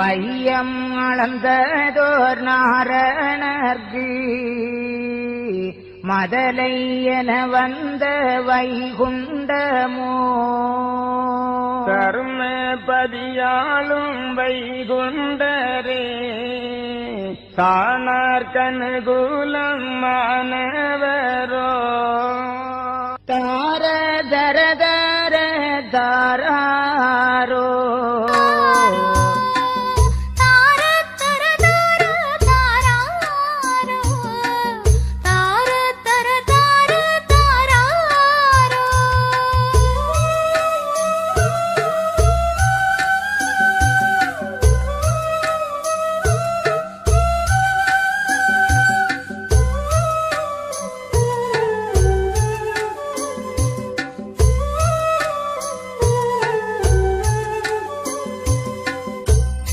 வையம் அளந்ததோர் நாரணர்க்கு மதலை என வந்த வைகுண்டமோ கர்ம பதியாளும் வைகுண்டரே. சாணார்கனுகுலம் மாணவரோ. தார தாரா.